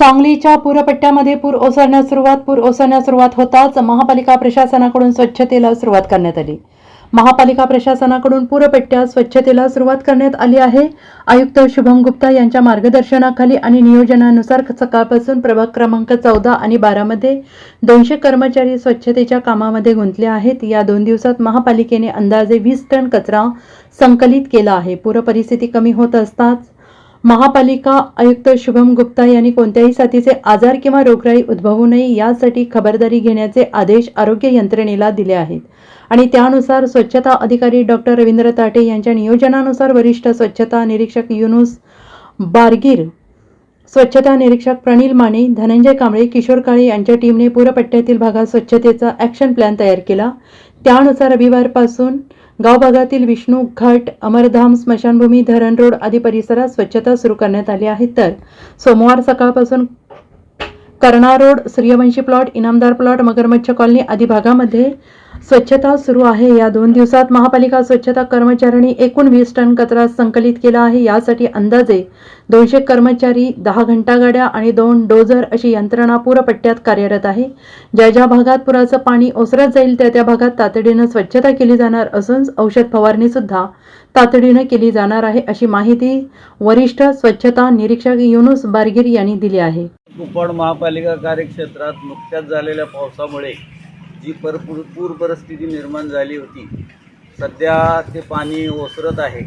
सांगलीच्या पूरपट्ट्यामध्ये पूर ओसरण्यास सुरुवात पूर ओसरण्यास सुरुवात होताच महापालिका प्रशासनाकडून स्वच्छतेला सुरुवात करण्यात आली. महापालिका प्रशासनाकडून पूरपट्ट्या स्वच्छतेला सुरुवात करण्यात आली आहे. आयुक्त शुभम गुप्ता यांच्या मार्गदर्शनाखाली आणि नियोजनानुसार सकाळपासून प्रभाग क्रमांक चौदा आणि बारामध्ये दोनशे कर्मचारी स्वच्छतेच्या कामामध्ये गुंतले आहेत. या दोन दिवसात महापालिकेने अंदाजे वीस टन कचरा संकलित केला आहे. पूरपरिस्थिती कमी होत असताच महापालिका आयुक्त शुभम गुप्ता यांनी कोणत्याही साथीचे आजार किंवा रोगराई उद्भवू नये यासाठी खबरदारी घेण्याचे आदेश आरोग्य यंत्रणेला दिले आहेत. आणि त्यानुसार स्वच्छता अधिकारी डॉक्टर रवींद्र ताटे यांच्या नियोजनानुसार वरिष्ठ स्वच्छता निरीक्षक युनुस बारगीर स्वच्छता निरीक्षक प्रणील माने धनंजय कांबळे किशोर काळे यांच्या टीमने पूरपट्ट्यातील भागात स्वच्छतेचा ॲक्शन प्लॅन तयार केला. त्यानुसार रविवारपासून गाव भागातील विष्णू घाट अमरधाम स्मशानभूमी धरण रोड आदी परिसरात स्वच्छता सुरू करण्यात आली आहे. तर सोमवार सकाळपासून Karna road Suryavanshi plot Inamdar plot Magarmachh colony आदी भागामध्ये स्वच्छता सुरू आहे. या दोन दिवसात महापालिका स्वच्छता कर्मचाऱ्यांनी एकूण वीस टन कचरा संकलित केला आहे. यासाठी अंदाजे दोनशे कर्मचारी दहा घंटा गाड्या आणि दोन डोझर अशी यंत्रणा पूरपट्ट्यात कार्यरत आहे. ज्या ज्या भागात पुराचं पाणी ओसरत जाईल त्या त्या भागात तातडीनं स्वच्छता केली जाणार असून औषध फवारणी सुद्धा तातडीनं केली जाणार आहे अशी माहिती वरिष्ठ स्वच्छता निरीक्षक युनुस बारगीर यांनी दिली आहे. कुपवाड महापालिका कार्यक्षेत्रात नुकत्याच झालेल्या पावसामुळे जी परपूर पूर परिस्थिती निर्माण झाली होती. सध्या ते पाणी ओसरत आहे.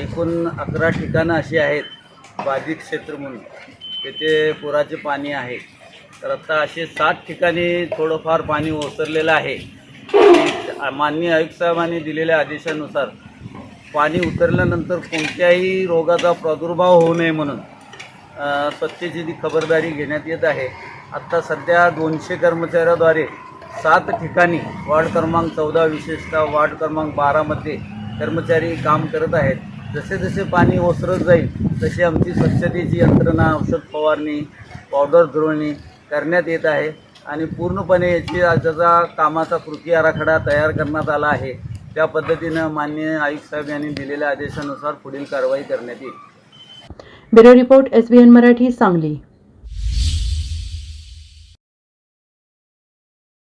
एकूण अकरा ठिकाणं अशी आहेत बाधित क्षेत्र म्हणून. तेथे पुराचे पाणी आहे. तर आता असे सात ठिकाणी थोडंफार पाणी ओसरलेलं आहे. मान्य माननीय आयुक्त साहेबांनी दिलेल्या आदेशानुसार पाणी उतरल्यानंतर कोणत्याही रोगाचा प्रादुर्भाव होऊ नये म्हणून स्वच्छतेची ती खबरदारी घेण्यात येत आहे. आत्ता सध्या दोनशे कर्मचाऱ्याद्वारे सात ठिकाणी वार्ड क्रमांक चौदा विशेषतः वार्ड क्रमांक बारामध्ये कर्मचारी काम करत आहेत. जसे जसे पाणी ओसरत जाईल तशी आमची स्वच्छतेची यंत्रणा औषध फवारणी पावडर धुरणी करण्यात येत आहे आणि पूर्णपणे याची त्याचा कामाचा कृती आराखडा तयार करण्यात आला आहे. त्या पद्धतीनं माननीय आयुक्त साहेब यांनी दिलेल्या आदेशानुसार पुढील कारवाई करण्यात येईल. Bureau report S B N Marathi Sangli.